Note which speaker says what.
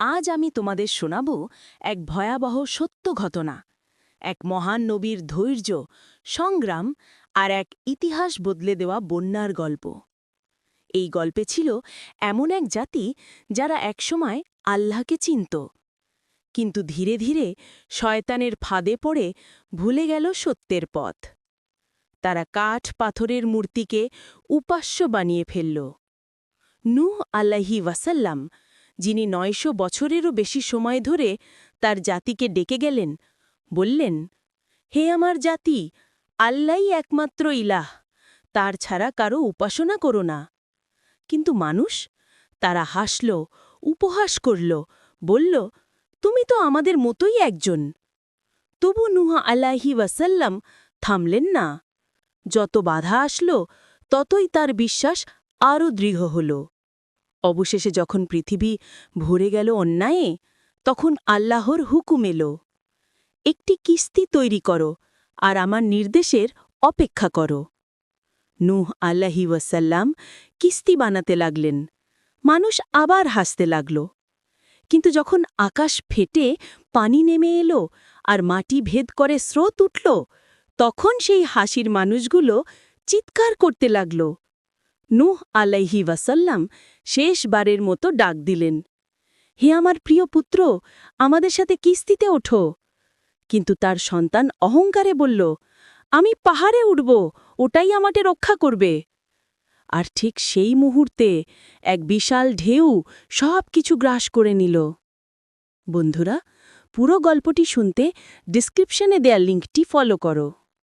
Speaker 1: আজ আমি তোমাদের শোনাব এক ভয়াবহ সত্য ঘটনা। এক মহান নবীর ধৈর্য, সংগ্রাম আর এক ইতিহাস বদলে দেওয়া বন্যার গল্প। এই গল্পে ছিল এমন এক জাতি যারা একসময় আল্লাহকে চিনত। কিন্তু ধীরে ধীরে শয়তানের ফাঁদে পড়ে ভুলে গেল সত্যের পথ। তারা কাঠ পাথরের মূর্তিকে উপাস্য বানিয়ে ফেলল। নূহ আল্লাহি ওয়াসাল্লাম যিনি নয়শো বছরেরও বেশি সময় ধরে তার জাতিকে ডেকে গেলেন, বললেন, হে আমার জাতি আল্লাই একমাত্র ইলাহ, তার ছাড়া কারও উপাসনা করো না। কিন্তু মানুষ তারা হাসল, উপহাস করল, বলল, তুমি তো আমাদের মতোই একজন। তবু নুহা আলাহি ওয়াসাল্লাম থামলেন না। যত বাধা আসল, ততই তার বিশ্বাস আরও দৃঢ় হল। অবশেষে যখন পৃথিবী ভরে গেল অন্যায়ে, তখন আল্লাহর হুকুম এলো, একটি কিস্তি তৈরি করো আর আমার নির্দেশের অপেক্ষা করো। নূহ আল্লাহি ওয়াসাল্লাম কিস্তি বানাতে লাগলেন, মানুষ আবার হাসতে লাগল। কিন্তু যখন আকাশ ফেটে পানি নেমে এলো আর মাটি ভেদ করে স্রোত উঠল, তখন সেই হাসির মানুষগুলো চিৎকার করতে লাগল। নূহ আলাইহি ওয়াসাল্লাম শেষবারের মতো ডাক দিলেন, হে আমার প্রিয় পুত্র, আমাদের সাথে কিস্তিতে ওঠো। কিন্তু তার সন্তান অহংকারে বলল, আমি পাহাড়ে উঠব, ওটাই আমাকে রক্ষা করবে। আর ঠিক সেই মুহূর্তে এক বিশাল ঢেউ সব কিছু গ্রাস করে নিল। বন্ধুরা, পুরো গল্পটি শুনতে ডিসক্রিপশনে দেয়া লিঙ্কটি ফলো করো।